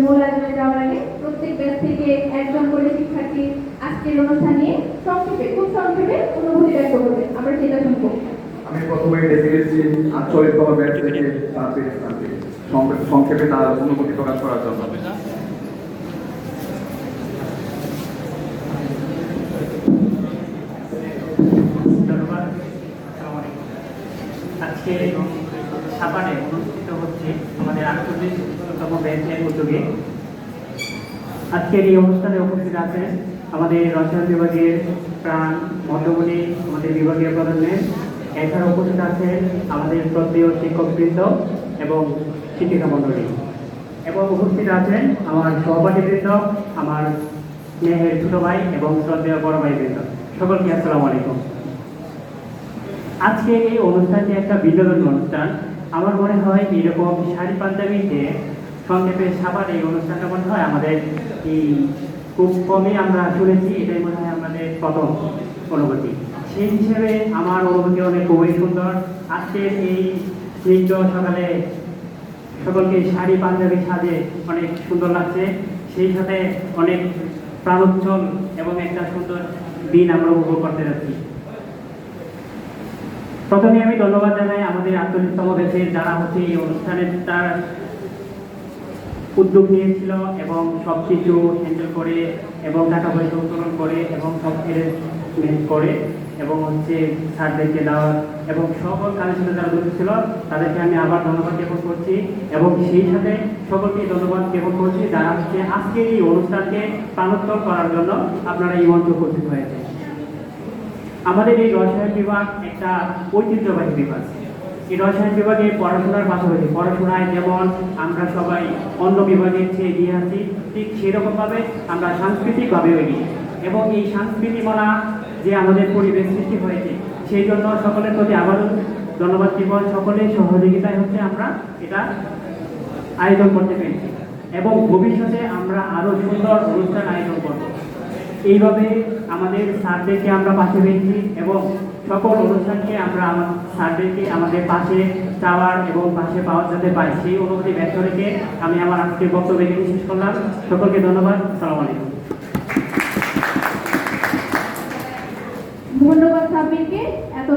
মূল আলোচনায় যাওয়ার আগে প্রত্যেক ব্যাচ থেকে একজন করে শিক্ষার্থী আজকের অনুষ্ঠান নিয়ে সংক্ষেপে খুব সংক্ষেপে অনুভূতি ব্যক্ত করবে। আমরা সেটা শুনব। আমি প্রথমে ডেকে গেছি আঞ্চলিকতম ব্যাচ থেকে তারপরে সংক্ষেপে- সংক্ষেপে তার অনুভূতি প্রকাশ করার জন্য। ধন্যবাদ। আসসালামু আলাইকুম। আজকে সাপানে অনুষ্ঠিত হচ্ছে আমাদের আটচল্লিশতম ব্যাচের উদ্যোগে। আজকের এই অনুষ্ঠানে উপস্থিত আছেন আমাদের রসায়ন বিভাগের প্রাণ মধ্যমণি আমাদের বিভাগীয় প্রধানের। এছাড়া উপস্থিত আছেন আমাদের শ্রদ্ধেয় শিক্ষকবৃন্দ এবং শিক্ষিকা মণ্ডলী। এবং উপস্থিত আছেন আমার সহপাঠীবৃন্দ আমার স্নেহের ছোট ভাই এবং শ্রদ্ধেয় বড় ভাই বৃন্দ। সকলকে আসসালামু আলাইকুম। আজকে এই অনুষ্ঠানটি একটা বিনোদন অনুষ্ঠান। আমার মনে হয় এরকম শাড়ি পাঞ্জাবিতে সংক্ষেপে সাবার এই অনুষ্ঠানটা মনে হয় আমাদের এই খুব কমই আমরা শুনেছি, এটাই মনে হয় আমাদের প্রথম অনুভূতি। সেই হিসেবে আমার অনুভূতি অনেক খুবই সুন্দর। আজকের এই স্নিগ্ধ সকালে সকলকে শাড়ি পাঞ্জাবি সাজে অনেক সুন্দর লাগছে। সেই সাথে অনেক প্রাণোচ্ছল এবং একটা সুন্দর দিন আমরা উপভোগ করতে যাচ্ছি। প্রথমে আমি ধন্যবাদ জানাই আমাদের আন্তরিকতম দেশের যারা হচ্ছে এই অনুষ্ঠানের তার উদ্যোগ নিয়েছিল এবং সব কিছু হ্যান্ডেল করে এবং টাকা পয়সা উত্তোলন করে এবং সব অ্যারেঞ্জমেন্ট করে এবং হচ্ছে স্যারদেরকে দেওয়া এবং সকল কাজের সাথে যারা যুক্ত ছিল, তাদেরকে আমি আবার ধন্যবাদ জ্ঞাপন করছি এবং সেই সাথে সকলকে ধন্যবাদ জ্ঞাপন করছি যারা হচ্ছে আজকের এই অনুষ্ঠানকে প্রাণোত্তর করার জন্য আপনারা এই মঞ্চ উপস্থিত হয়েছে আমাদের এই রসায়ন বিভাগ একটা ঐতিহ্যবাহী বিভাগ। এই রসায়ন বিভাগে পড়াশোনার পাশাপাশি পড়াশোনায় যেমন আমরা সবাই অন্য বিভাগের চেয়ে এগিয়ে আছি, ঠিক সেরকমভাবে আমরা সাংস্কৃতিকভাবে এগিয়ে এবং এই সাংস্কৃতিকলা যে আমাদের পরিবেশ সৃষ্টি হয়েছে, সেই জন্য সকলের প্রতি আবারও ধন্যবাদ জীবন সকলের সহযোগিতায় হচ্ছে আমরা এটা আয়োজন করতে পেরেছি। এবং ভবিষ্যতে আমরা আরও সুন্দর অনুষ্ঠান আয়োজন করব। এইভাবে আমাদের স্যারদেরকে আমরা পাশে পেয়েছি এবং সকল অনুষ্ঠানকে আমরা স্যারদেরকে আমাদের পাশে চাওয়ার এবং পাশে পাওয়া যাতে পারি সেই অনুভূতি ব্যক্ত রেখে আমি আমার আজকের বক্তব্য শেষ করলাম। সকলকে ধন্যবাদ। সালাম আলাইকুম।